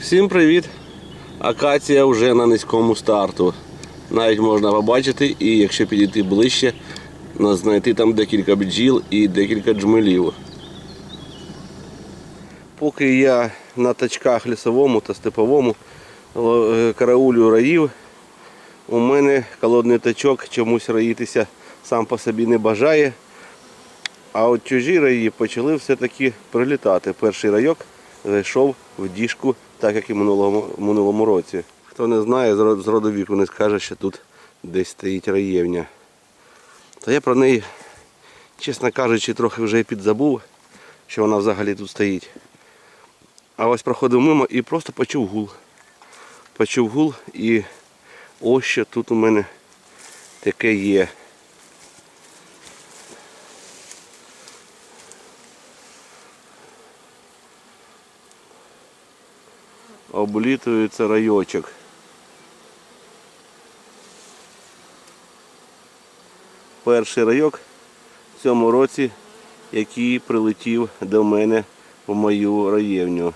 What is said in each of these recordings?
Всім привіт! Акація вже на низькому старту. Навіть можна побачити, і якщо підійти ближче, знайти там декілька бджіл і декілька джмелів. Поки я на тачках лісовому та степовому е, караулю раїв, у мене колодний тачок чомусь раїтися сам по собі не бажає. А от чужі раї почали все-таки прилітати. Перший райок зайшов в діжку, так як і минулому, минулому році. Хто не знає, з ро- роду віку не скаже, що тут десь стоїть раєвня. Та я про неї, чесно кажучи, трохи вже і підзабув, що вона взагалі тут стоїть. А ось проходив мимо і просто почув гул. Почув гул і ось що тут у мене таке є. Облітується райочок. Перший райок в цьому році, який прилетів до мене в мою раєвню.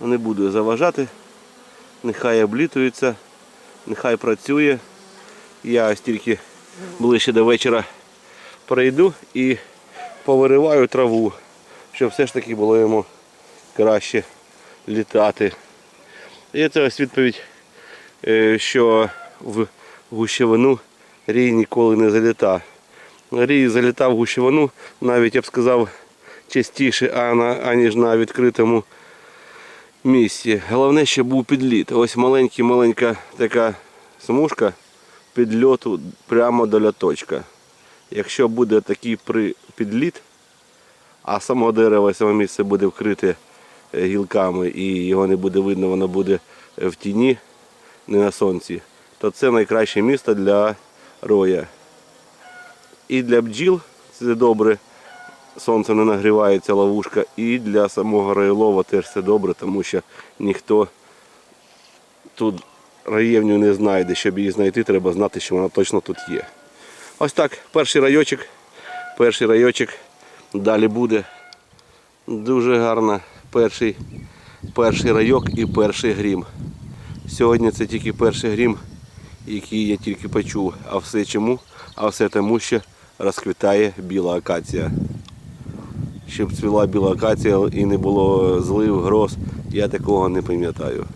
Не буду заважати, нехай облітується, нехай працює. Я ось тільки ближче до вечора прийду і повириваю траву, щоб все ж таки було йому краще літати. І це ось відповідь, е, що в гущевину рій ніколи не заліта. Рій залітав в гущевину, навіть я б сказав, частіше, аніж на відкритому місці. Головне, щоб був підліт. Ось маленька-маленька така смужка підльоту прямо до ляточка. Якщо буде такий при- підліт, а само дерево, саме місце буде вкрите е, гілками і його не буде видно, воно буде е, в тіні, не на сонці, то це найкраще місце для роя. І для бджіл це добре, сонце не нагрівається ловушка, і для самого роєлова теж це добре, тому що ніхто тут раєвню не знайде. Щоб її знайти, треба знати, що вона точно тут є. Ось так, перший райочок. Перший райочок. Далі буде. Дуже гарно. Перший, перший райок і перший грім. Сьогодні це тільки перший грім, який я тільки почув. А все чому? А все тому, що розквітає біла акація. Щоб цвіла біла акація і не було злив, гроз, я такого не пам'ятаю.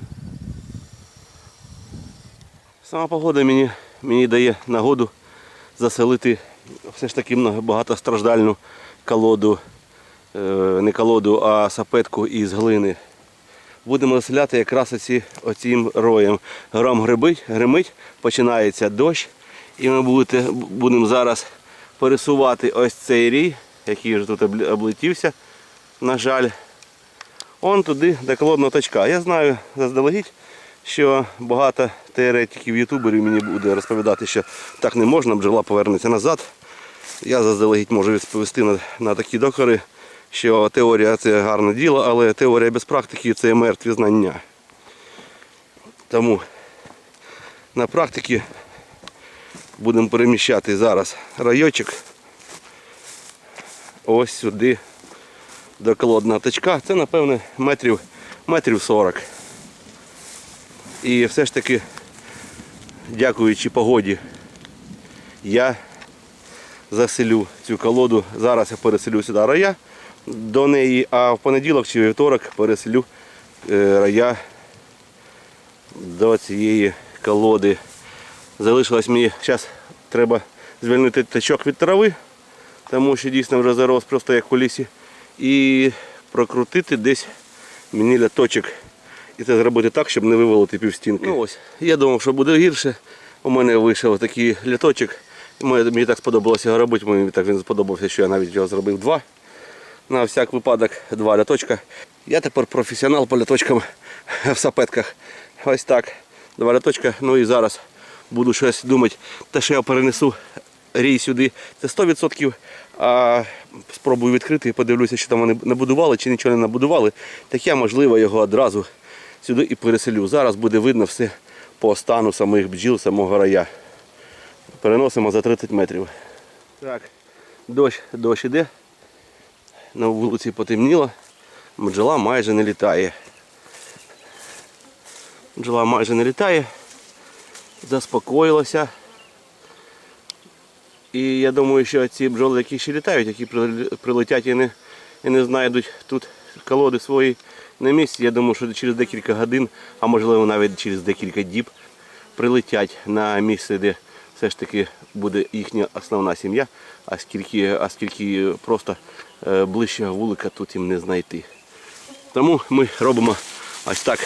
Сама погода мені, мені дає нагоду заселити все ж таки багатостраждальну колоду, е, не колоду, а сапетку із глини. Будемо заселяти якраз оці, оцім роєм. Гром грибить, гримить, починається дощ, і ми будете, будемо зараз пересувати ось цей рій, який вже тут обл- облетівся, на жаль. Он туди до колодного тачка. Я знаю заздалегідь, що багато теоретиків ютуберів мені буде розповідати, що так не можна, бджола повернеться назад. Я заздалегідь можу відповісти на, на такі докори, що теорія це гарне діло, але теорія без практики це мертві знання. Тому на практиці будемо переміщати зараз райочок ось сюди до колодного тачка. Це напевне метрів, метрів 40. І все ж таки, дякуючи погоді, я заселю цю колоду. Зараз я переселю сюди рая до неї, а в понеділок чи вівторок переселю е, рая до цієї колоди. Залишилось мені, зараз треба звільнити тачок від трави, тому що дійсно вже зарос просто як у лісі. І прокрутити десь мені ляточок. І це зробити так, щоб не вивалити півстінки. Ну ось, я думав, що буде гірше. У мене вийшов такий ляточок. Мені мені так сподобалося його робити, мені так він сподобався, що я навіть його зробив два. На всяк випадок два ляточка. Я тепер професіонал по ляточкам в сапетках. Ось так. Два ляточка. Ну і зараз буду щось думати. Те, що я перенесу рій сюди, це 100%. А спробую відкрити і подивлюся, що там вони набудували чи нічого не набудували. Так я, можливо, його одразу сюди і переселю. Зараз буде видно все по стану самих бджіл, самого рая. Переносимо за 30 метрів. Так, дощ, дощ іде. на вулиці потемніло, бджола майже не літає. Бджола майже не літає, заспокоїлася. І я думаю, що ці бджоли, які ще літають, які прилетять і не, і не знайдуть тут колоди свої на місці, я думаю, що через декілька годин, а можливо навіть через декілька діб, прилетять на місце, де все ж таки буде їхня основна сім'я, а скільки, а скільки просто е, ближчого вулика тут їм не знайти. Тому ми робимо ось так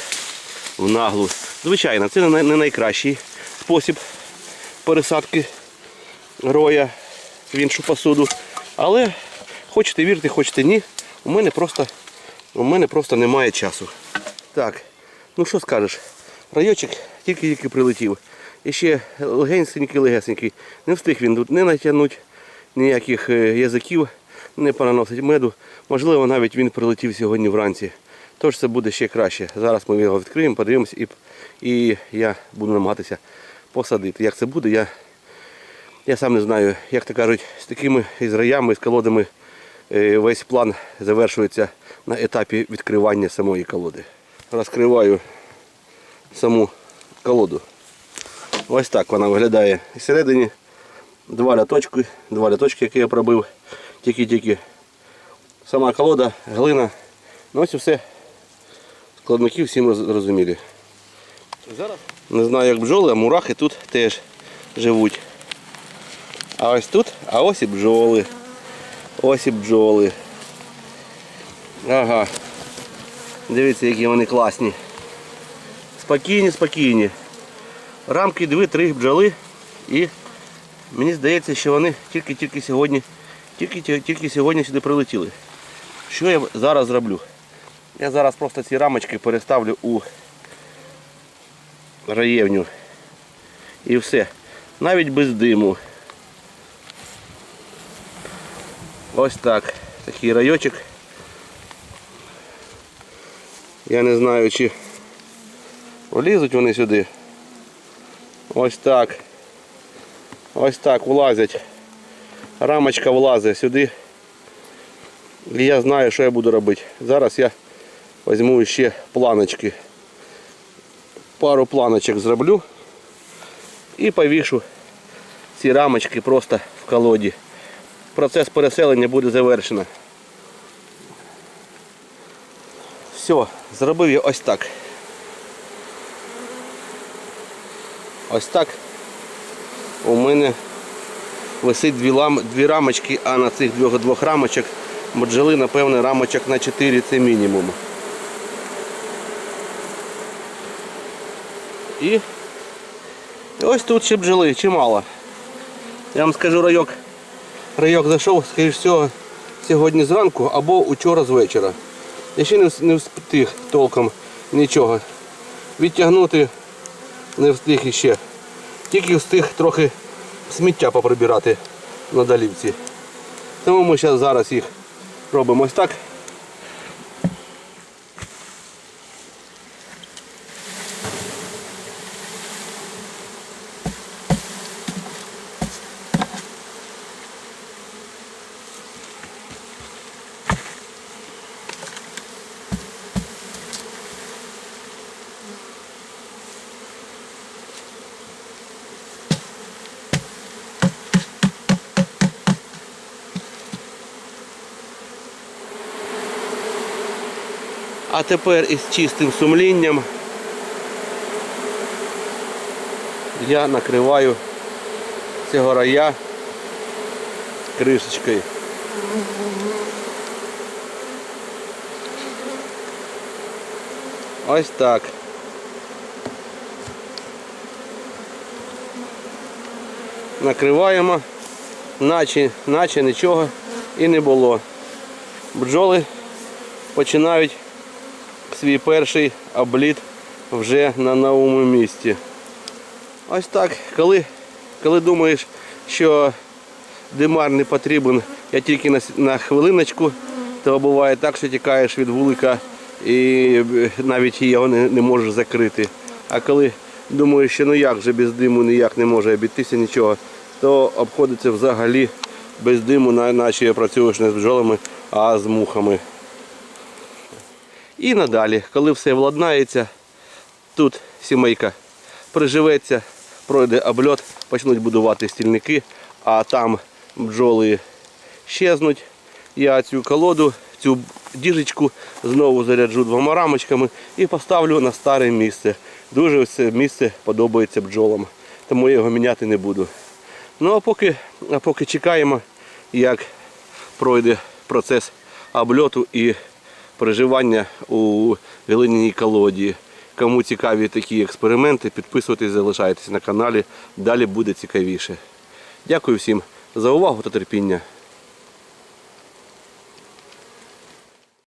в наглу. Звичайно, це не найкращий спосіб пересадки роя в іншу посуду. Але хочете вірте, хочете ні. У мене просто, у мене просто немає часу. Так, ну що скажеш? Райочок тільки-тільки прилетів. І ще легенький легесенький. Не встиг він тут не натягнути ніяких е, язиків, не понаносить меду. Можливо, навіть він прилетів сьогодні вранці. Тож це буде ще краще. Зараз ми його відкриємо, подивимось і, і я буду намагатися посадити. Як це буде, я я сам не знаю, як то кажуть, з такими із роями, з колодами е, весь план завершується на етапі відкривання самої колоди. Розкриваю саму колоду. Ось так вона виглядає всередині. Два ляточки, два ляточки, які я пробив. Тільки-тільки. Сама колода, глина. Ну ось і все. Складники всім зрозумілі. Зараз не знаю, як бджоли, а мурахи тут теж живуть. А ось тут, а ось і бджоли. Ось і бджоли. Ага. Дивіться, які вони класні. Спокійні, спокійні. Рамки 2-3 бджоли і мені здається, що вони тільки-тільки сьогодні, тільки, тільки сьогодні сюди прилетіли. Що я зараз зроблю? Я зараз просто ці рамочки переставлю у раєвню. І все. Навіть без диму. Ось так. Такий райочок. Я не знаю, чи влізуть вони сюди. Ось так. Ось так влазять. Рамочка влазить сюди. І я знаю, що я буду робити. Зараз я візьму ще планочки. Пару планочок зроблю і повішу ці рамочки просто в колоді. Процес переселення буде завершено. Все, зробив я ось так. Ось так у мене висить дві, лам, дві рамочки, а на цих двох, двох рамочок бджоли, напевне, рамочок на 4 це мінімум. І ось тут ще бджоли, чимало. Я вам скажу райок. Райок зайшов, скоріш всього, сьогодні зранку або учора з вечора. Я ще не, встиг толком нічого. Відтягнути не встиг іще. Тільки встиг трохи сміття поприбирати на долівці. Тому ми зараз їх робимо ось так. А тепер із чистим сумлінням я накриваю цього рая кришечкою. Ось так. Накриваємо, наче, наче нічого і не було. Бджоли починають свій перший обліт вже на новому місці. Ось так, коли, коли думаєш, що димар не потрібен, я тільки на, на хвилиночку, то буває так, що тікаєш від вулика і е, навіть його не, не можеш закрити. А коли думаєш, що ну як же без диму ніяк не може обійтися нічого, то обходиться взагалі без диму, на- наче працюєш не з бджолами, а з мухами. І надалі, коли все владнається, тут сімейка приживеться, пройде обльот, почнуть будувати стільники, а там бджоли щезнуть. Я цю колоду, цю діжечку знову заряджу двома рамочками і поставлю на старе місце. Дуже це місце подобається бджолам, тому я його міняти не буду. Ну а поки, а поки чекаємо, як пройде процес обльоту і проживання у глиняній колоді. Кому цікаві такі експерименти, підписуйтесь, залишайтесь на каналі. Далі буде цікавіше. Дякую всім за увагу та терпіння.